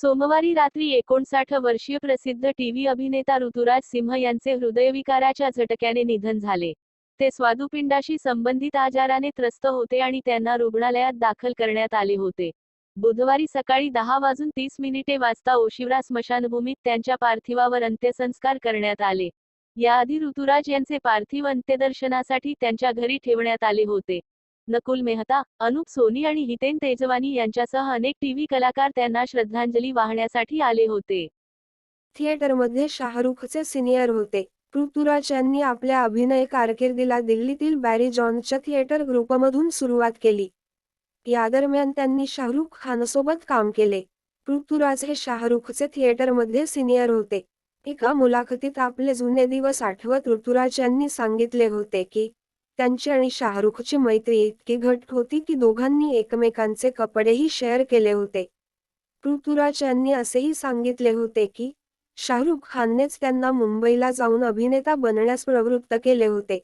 सोमवारी रात्री एकोणसाठ वर्षीय प्रसिद्ध टीव्ही अभिनेता ऋतुराज सिंह यांचे हृदयविकाराच्या झटक्याने निधन झाले. ते स्वादुपिंडाशी संबंधित आजाराने त्रस्त होते आणि त्यांना रुग्णालयात दाखल करण्यात आले होते. बुधवारी सकाळी दहा वाजून तीस मिनिटे वाजता ओशिवरा स्मशानभूमीत त्यांच्या पार्थिवावर अंत्यसंस्कार करण्यात आले. याआधी ऋतुराज यांचे पार्थिव अंत्यदर्शनासाठी त्यांच्या घरी ठेवण्यात आले होते. नकुल मेहता अनुप सोनी आणि हितेन तेजवानी यांच्यासह अनेक टीव्ही कलाकार त्यांना श्रद्धांजली वाहण्यासाठी आले होते. थिएटरमध्ये शाहरुखचे सिनियर होते. पृथ्वीराज यांनी आपल्या अभिनय कारकिर्दीला दिल्लीतील बॅरी जॉनच्या थिएटर ग्रुपमधून सुरुवात केली. या दरम्यान त्यांनी शाहरुख खानसोबत काम केले. पृथ्वीराज हे शाहरुखचे थिएटरमध्ये सिनियर होते. एका मुलाखतीत आपले जुने दिवस आठवत ऋतुराज यांनी सांगितले होते की त्यांची आणि शाहरुखची मैत्री इतकी घट होती की दोघांनी एकमेकांचे कपडेही शेअर केले होते. पृथ्वीराज यांनी असेही सांगितले होते की शाहरुख खाननेच त्यांना मुंबईला जाऊन अभिनेता बनण्यास प्रवृत्त केले होते.